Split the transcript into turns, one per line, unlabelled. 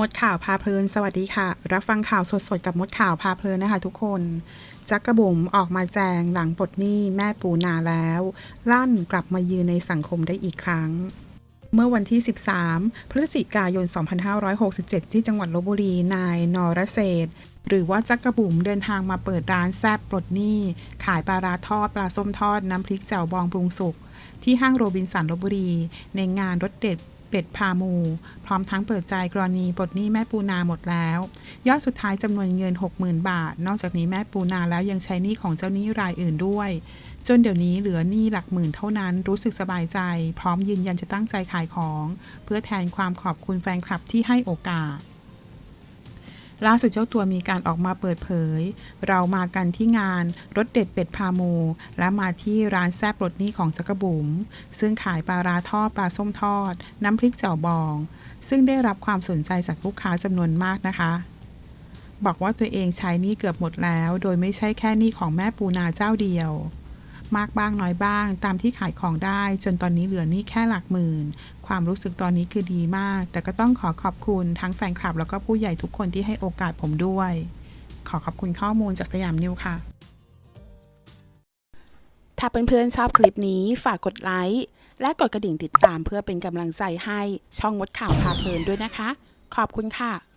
มดข่าวพาเพลิน สวัสดีค่ะ รับฟังข่าวสดๆ กับมดข่าวพาเพลินนะคะ ทุกคนจักกระบุ๋มออกมาแจงหลังปลดหนี้แม่ปูนาแล้ว ลั่นกลับมายืนในสังคมได้อีกครั้งเมื่อวันที่ 13 พฤศจิกายน 2567 ที่จังหวัดลบบุรี นาย นรเศรษฐหรือว่าจักกระบุ๋มเดินทางมาเปิดร้านแซบปลดหนี้ ขายปลาราทอด ปลาส้มทอด น้ำพริกแจ่วบองปรุงสุก ที่ห้างโรบินสันลบบุรี ในงานรถเด็ด เป็ดพามู พร้อมทั้งเปิดใจกรณีปลดหนี้แม่ปูนาหมดแล้ว ยอดสุดท้ายจำนวนเงิน 60,000 บาท นอกจากนี้แม่ปูนาแล้วยังใช้หนี้ของเจ้าหนี้รายอื่นด้วย จนเดี๋ยวนี้เหลือหนี้หลักหมื่นเท่านั้นรู้สึกสบายใจ พร้อมยืนยันจะตั้งใจขายของ เพื่อแทนความขอบคุณแฟนคลับที่ให้โอกาส ล่าสุดเจ้าตัวมีการออกมาเปิดเผย เรามากันที่งานรถเด็ดเป็ดพาโม และมาที่ร้านแซบรถนี้ของจักรบุ๋มซึ่งขายปลาราทอดปลาส้มทอด น้ำพริกเจ่วบอง ซึ่งได้รับความสนใจจากลูกค้าจำนวนมากนะคะบอกว่าตัวเองใช้หนี้เกือบหมดแล้ว โดยไม่ใช่แค่หนี้ของแม่ปูนาเจ้าเดียว มากบ้างน้อยบ้าง ตามที่ขายของได้ จนตอนนี้เหลือนี้แค่หลักหมื่น ความรู้สึกตอนนี้คือดีมาก แต่ก็ต้องขอขอบคุณทั้งแฟนคลับ แล้วก็ผู้ใหญ่ทุกคนที่ให้โอกาสผมด้วย ขอขอบคุณข้อมูลจากสยามนิวค่ะ
ถ้าเพื่อนๆชอบคลิปนี้ฝากกดไลค์และกดกระดิ่งติดตามเพื่อเป็นกำลังใจให้ช่องมดข่าวพาเพลินด้วยนะคะ ขอบคุณค่ะ